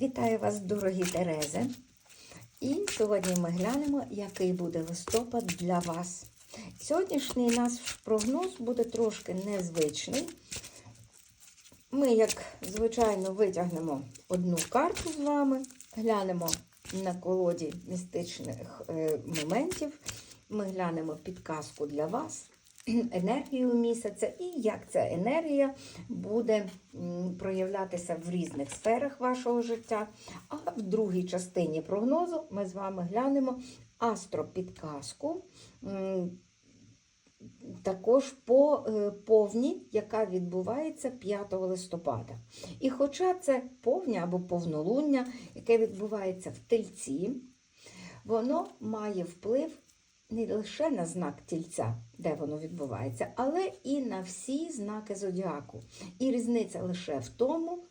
Вітаю вас, дорогі Терези. І сьогодні ми глянемо, який буде листопад для вас. Сьогоднішній наш прогноз буде трошки незвичний. Ми, як звичайно, витягнемо одну карту з вами, глянемо на колоді містичних е, моментів. Ми глянемо підказку для вас, енергію місяця і як ця енергія буде проявлятися в різних сферах вашого життя. А в другій частині прогнозу ми з вами глянемо астропідказку. також по е, повні, яка відбувається 5 листопада. І хоча це повня або повнолуння, яке відбувається в тельці, воно має вплив не лише на знак тільця, де воно відбувається, але і на всі знаки зодіаку. І різниця лише в тому,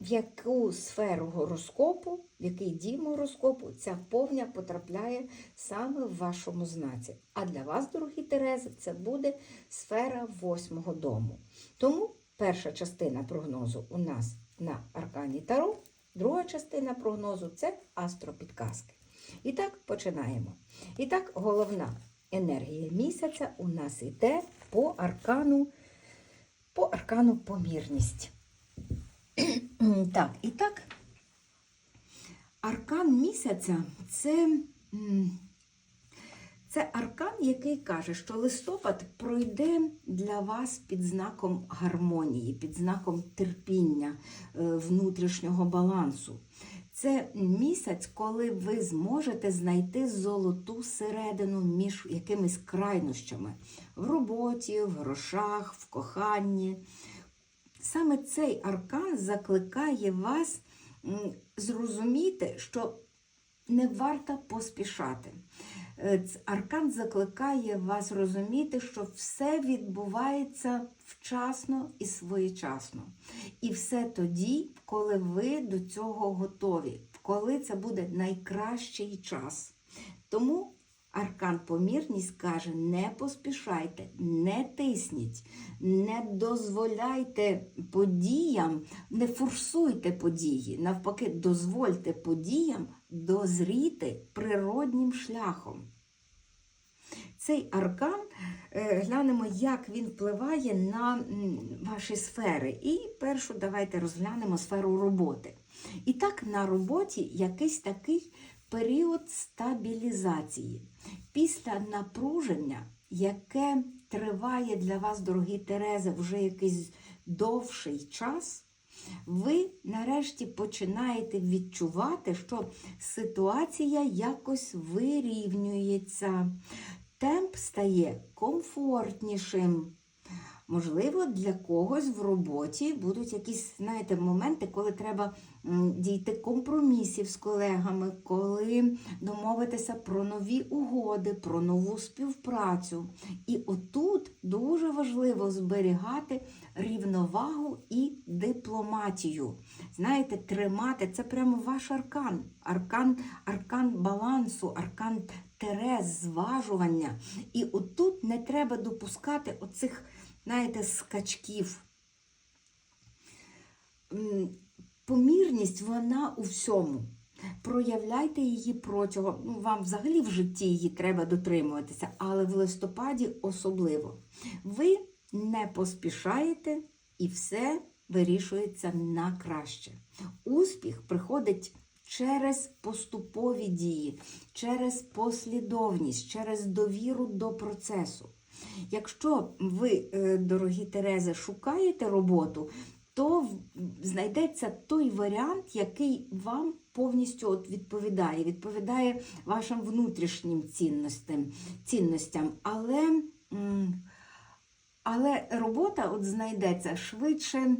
в яку сферу гороскопу, в який дім гороскопу ця повня потрапляє саме в вашому знаці. А для вас, дорогі Терези, це буде сфера восьмого дому. Тому перша частина прогнозу у нас на Аркані Таро, друга частина прогнозу це астропідказки. І так починаємо. І так, головна енергія місяця у нас йде по аркану, по аркану помірність. Так, і так, аркан місяця це, це аркан, який каже, що листопад пройде для вас під знаком гармонії, під знаком терпіння, е, внутрішнього балансу. Це місяць, коли ви зможете знайти золоту середину між якимись крайнощами в роботі, в грошах, в коханні. Саме цей аркан закликає вас зрозуміти, що не варто поспішати. Е, Аркан закликає вас розуміти, що все відбувається вчасно і своєчасно. І все тоді, коли ви до цього готові, коли це буде найкращий час. Тому аркан помірність каже: не поспішайте, не тисніть, не дозволяйте подіям, не форсуйте події. Навпаки, дозвольте подіям дозріти природнім шляхом. Цей аркан е, глянемо, як він впливає на ваші сфери. І першу давайте розглянемо сферу роботи. І так, на роботі якийсь такий період стабілізації. Після напруження, яке триває для вас, дорогі Терези, вже якийсь довший час. Ви нарешті починаєте відчувати, що ситуація якось вирівнюється, темп стає комфортнішим. Можливо, для когось в роботі будуть якісь, знаєте, моменти, коли треба дійти компромісів з колегами, коли домовитися про нові угоди, про нову співпрацю. І отут дуже важливо зберігати рівновагу і дипломатію. Знаєте, тримати це прямо ваш аркан, аркан, аркан балансу, аркан терез, зважування. І отут не треба допускати оцих знаєте, скачків. Помірність вона у всьому. Проявляйте її протягом. Ну, вам взагалі в житті її треба дотримуватися, але в листопаді особливо. Ви не поспішаєте і все вирішується на краще. Успіх приходить через поступові дії, через послідовність, через довіру до процесу. Якщо ви, е, дорогі Терези, шукаєте роботу, то знайдеться той варіант, який вам повністю от відповідає, відповідає вашим внутрішнім цінностям. цінностям. Але, але робота от знайдеться швидше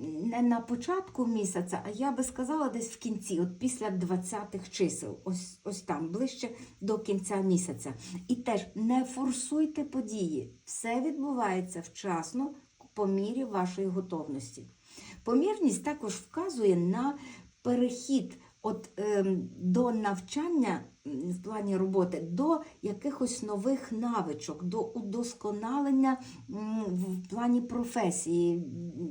не на початку місяця, а я би сказала десь в кінці, от після 20-х чисел, ось, ось там, ближче до кінця місяця. І теж не форсуйте події. Все відбувається вчасно по мірі вашої готовності. Помірність також вказує на перехід от е, до навчання в плані роботи, до якихось нових навичок, до удосконалення в плані професії,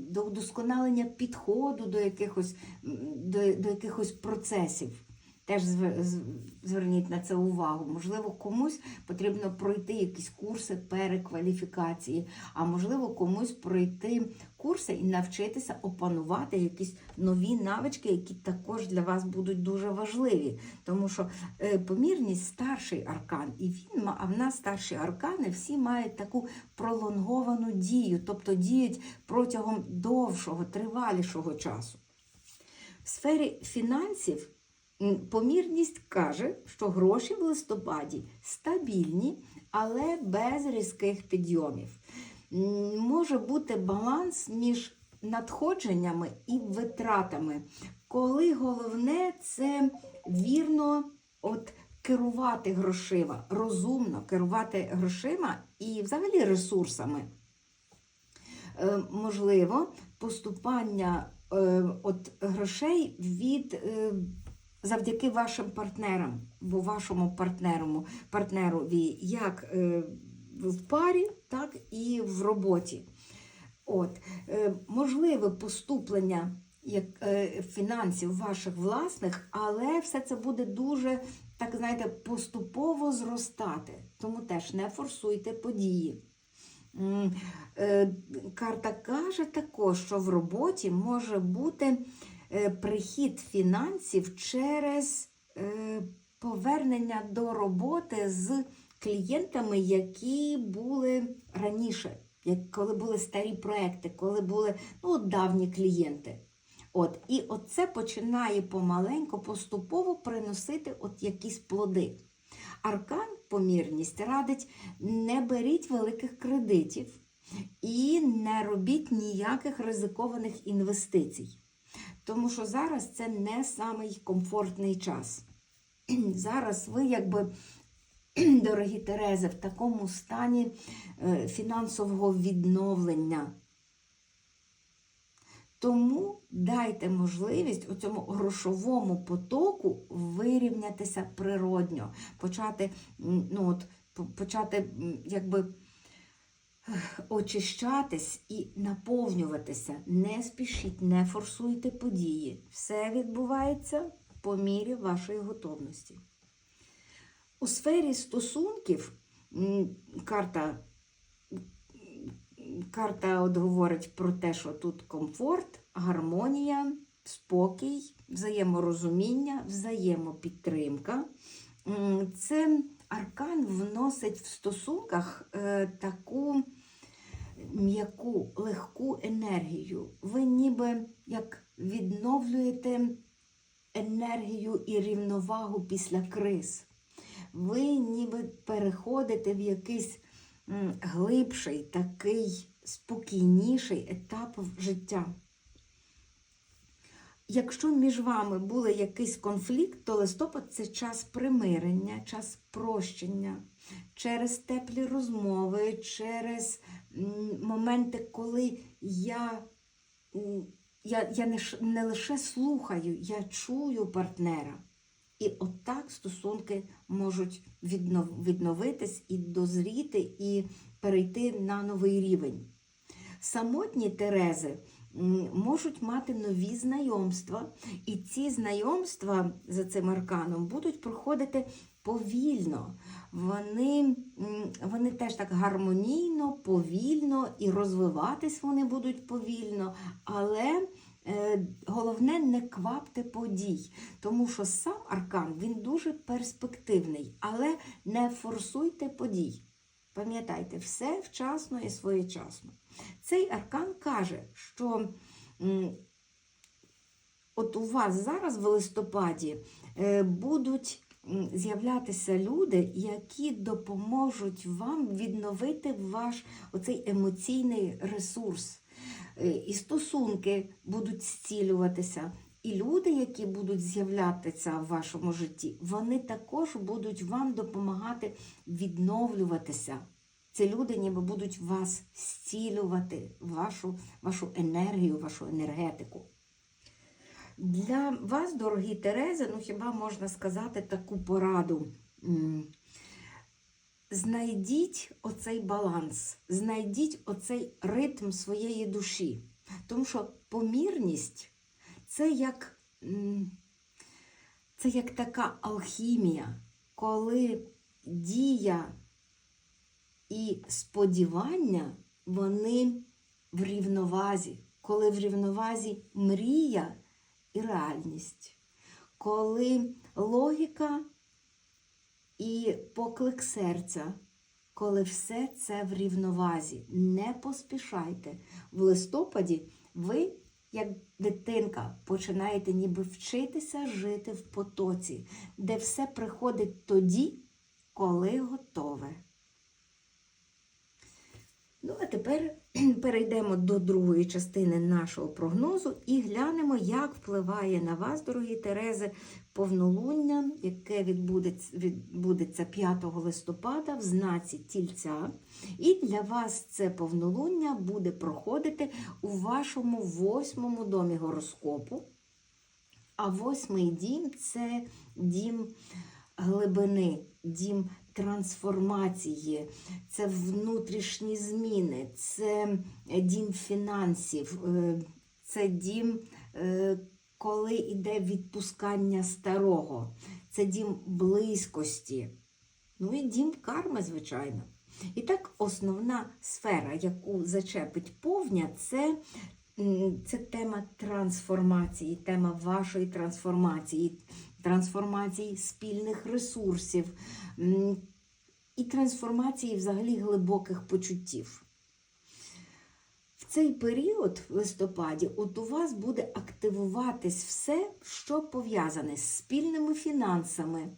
до удосконалення підходу до якихось, до, до якихось процесів. Теж зверніть на це увагу. Можливо, комусь потрібно пройти якісь курси перекваліфікації, а можливо, комусь пройти курси і навчитися опанувати якісь нові навички, які також для вас будуть дуже важливі. Тому що е, помірність старший аркан, і він а в нас старші аркани всі мають таку пролонговану дію, тобто діють протягом довшого, тривалішого часу. В сфері фінансів помірність каже, що гроші в листопаді стабільні, але без різких підйомів. Може бути баланс між надходженнями і витратами, коли головне це вірно от, керувати грошима, розумно керувати грошима і взагалі ресурсами. Е, можливо, поступання е, от грошей від е, завдяки вашим партнерам, бо вашому партнеру, партнерові як е, в парі, так і в роботі. От, е, можливе поступлення як, е, фінансів ваших власних, але все це буде дуже, так знаєте, поступово зростати. Тому теж не форсуйте події. Карта каже також, що в роботі може бути прихід фінансів через е, повернення до роботи з клієнтами, які були раніше, коли були старі проекти, коли були ну, давні клієнти. От, і оце починає помаленьку, поступово приносити от якісь плоди. Аркан помірність радить не беріть великих кредитів і не робіть ніяких ризикованих інвестицій. Тому що зараз це не самий комфортний час. Зараз ви, якби, дорогі Терези, в такому стані е, фінансового відновлення. Тому дайте можливість у цьому грошовому потоку вирівнятися природньо, почати, ну от, почати якби очищатись і наповнюватися. Не спішіть, не форсуйте події. Все відбувається по мірі вашої готовності. У сфері стосунків карта карта от говорить про те, що тут комфорт, гармонія, спокій, взаєморозуміння, взаємопідтримка. Це аркан вносить в стосунках е, таку м'яку, легку енергію. Ви ніби як відновлюєте енергію і рівновагу після криз. Ви ніби переходите в якийсь глибший, такий спокійніший етап життя. Якщо між вами був якийсь конфлікт, то листопад це час примирення, час прощення, через теплі розмови, через моменти, коли я, я, я не, не лише слухаю, я чую партнера. І отак стосунки можуть віднов- відновитись і дозріти, і перейти на новий рівень. Самотні Терези можуть мати нові знайомства, і ці знайомства за цим арканом будуть проходити повільно. Вони, вони теж так гармонійно, повільно і розвиватись вони будуть повільно, але е, головне не квапте подій, тому що сам аркан він дуже перспективний, але не форсуйте подій. Пам'ятайте, все вчасно і своєчасно. Цей аркан каже, що м, от у вас зараз в листопаді е, будуть з'являтися люди, які допоможуть вам відновити ваш оцей емоційний ресурс. Е, І стосунки будуть зцілюватися. І люди, які будуть з'являтися в вашому житті, вони також будуть вам допомагати відновлюватися. Ці люди ніби будуть вас зцілювати, вашу, вашу енергію, вашу енергетику. Для вас, дорогі Терези, ну хіба можна сказати таку пораду? Знайдіть оцей баланс, знайдіть оцей ритм своєї душі. Тому що помірність це як, це як така алхімія, коли дія і сподівання вони в рівновазі, коли в рівновазі мрія і реальність, коли логіка і поклик серця, коли все це в рівновазі. Не поспішайте. В листопаді ви, як дитинка, починаєте ніби вчитися жити в потоці, де все приходить тоді, коли готове. Ну, а тепер перейдемо до другої частини нашого прогнозу і глянемо, як впливає на вас, дорогі Терези, повнолуння, яке відбудеться, відбудеться 5 листопада в знаці тільця. І для вас це повнолуння буде проходити у вашому восьмому домі гороскопу. А восьмий дім це дім глибини, дім трансформації, це внутрішні зміни, це дім фінансів, е, це дім, е, коли йде відпускання старого, це дім близькості. Ну і дім карми, звичайно. І так, основна сфера, яку зачепить повня, це це тема трансформації, тема вашої трансформації, трансформації спільних ресурсів і трансформації взагалі глибоких почуттів. В цей період в листопаді от у вас буде активуватись все, що пов'язане з спільними фінансами,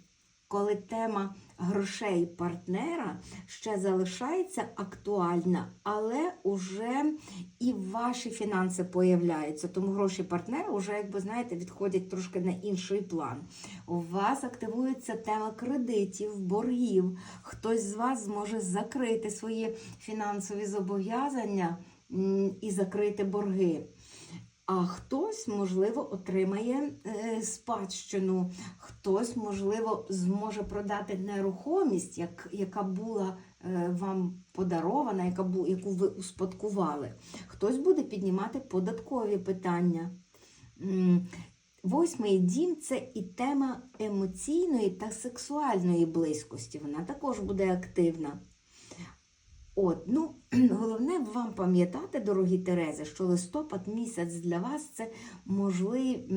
коли тема грошей партнера ще залишається актуальна, але уже і ваші фінанси появляються. Тому гроші партнера вже, якби знаєте, відходять трошки на інший план. У вас активується тема кредитів, боргів. Хтось з вас зможе закрити свої фінансові зобов'язання і закрити борги. А хтось, можливо, отримає е, спадщину, хтось, можливо, зможе продати нерухомість, як, яка була е, вам подарована, яка бу, яку ви успадкували. Хтось буде піднімати податкові питання. Восьмий дім це і тема емоційної та сексуальної близькості. Вона також буде активна. От, ну, головне вам пам'ятати, дорогі Терези, що листопад місяць для вас це можливі,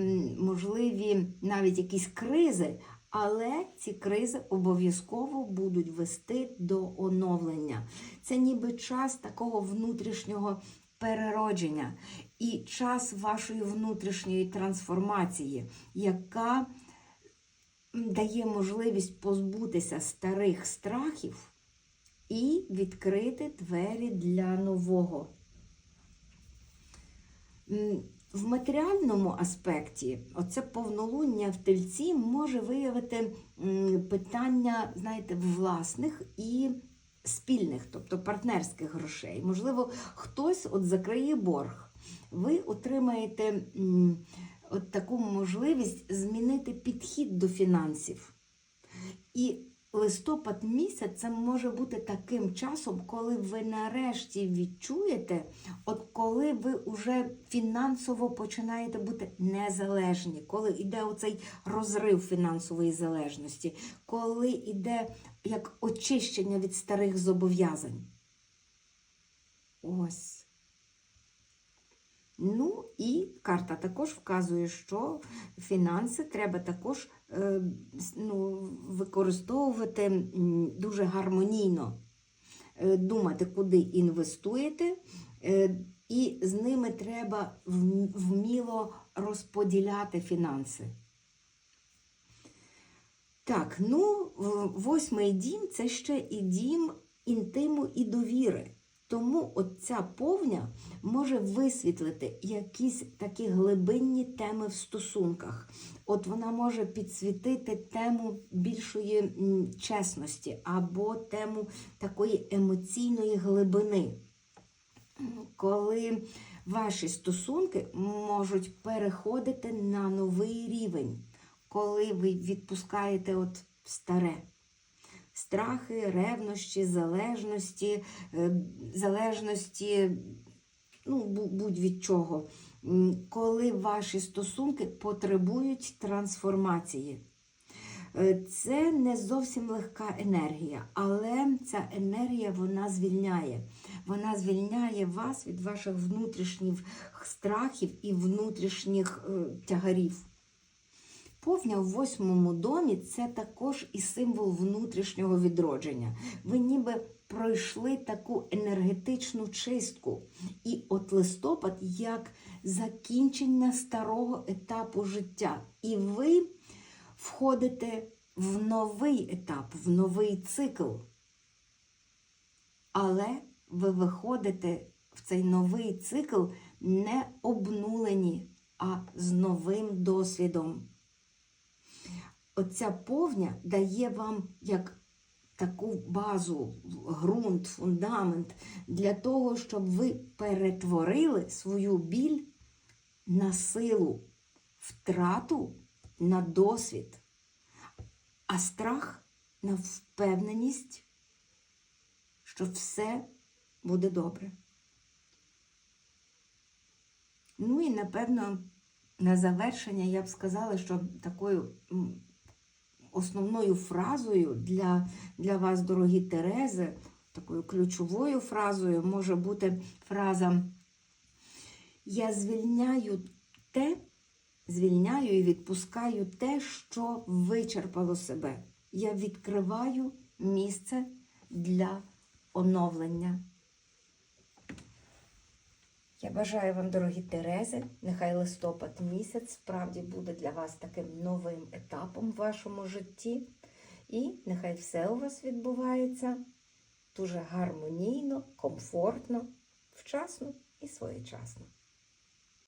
можливі навіть якісь кризи, але ці кризи обов'язково будуть вести до оновлення. Це ніби час такого внутрішнього переродження і час вашої внутрішньої трансформації, яка дає можливість позбутися старих страхів і відкрити двері для нового. В матеріальному аспекті оце повнолуння в тельці може виявити питання, знаєте, власних і спільних, тобто партнерських грошей. Можливо, хтось от закриє борг. Ви отримаєте от таку можливість змінити підхід до фінансів. І листопад місяць це може бути таким часом, коли ви нарешті відчуєте, от коли ви вже фінансово починаєте бути незалежні, коли йде оцей розрив фінансової залежності, коли йде як очищення від старих зобов'язань. Ось. Ну і карта також вказує, що фінанси треба також ну, використовувати дуже гармонійно, Е, думати, куди інвестуєте, е, і з ними треба вміло розподіляти фінанси. Так, ну, восьмий дім це ще і дім інтиму і довіри. Тому от ця повня може висвітлити якісь такі глибинні теми в стосунках. От вона може підсвітити тему більшої чесності або тему такої емоційної глибини. Коли ваші стосунки можуть переходити на новий рівень, коли ви відпускаєте от старе. Страхи, ревнощі, залежності, е, залежності, ну, будь від чого, коли ваші стосунки потребують трансформації. Е, Це не зовсім легка енергія, але ця енергія вона звільняє. Вона звільняє вас від ваших внутрішніх страхів і внутрішніх е, тягарів. Повня в восьмому домі це також і символ внутрішнього відродження. Ви ніби пройшли таку енергетичну чистку. І от листопад як закінчення старого етапу життя. І ви входите в новий етап, в новий цикл. Але ви виходите в цей новий цикл не обнулені, а з новим досвідом. Оця повня дає вам як таку базу, ґрунт, фундамент для того, щоб ви перетворили свою біль на силу, втрату на досвід, а страх на впевненість, що все буде добре. Ну і напевно, на завершення я б сказала, що такою основною фразою для, для вас, дорогі Терези, такою ключовою фразою може бути фраза Я звільняю те, звільняю і відпускаю те, що вичерпало себе. Я відкриваю місце для оновлення. Я бажаю вам, дорогі Терези, нехай листопад місяць справді буде для вас таким новим етапом в вашому житті. І нехай все у вас відбувається дуже гармонійно, комфортно, вчасно і своєчасно.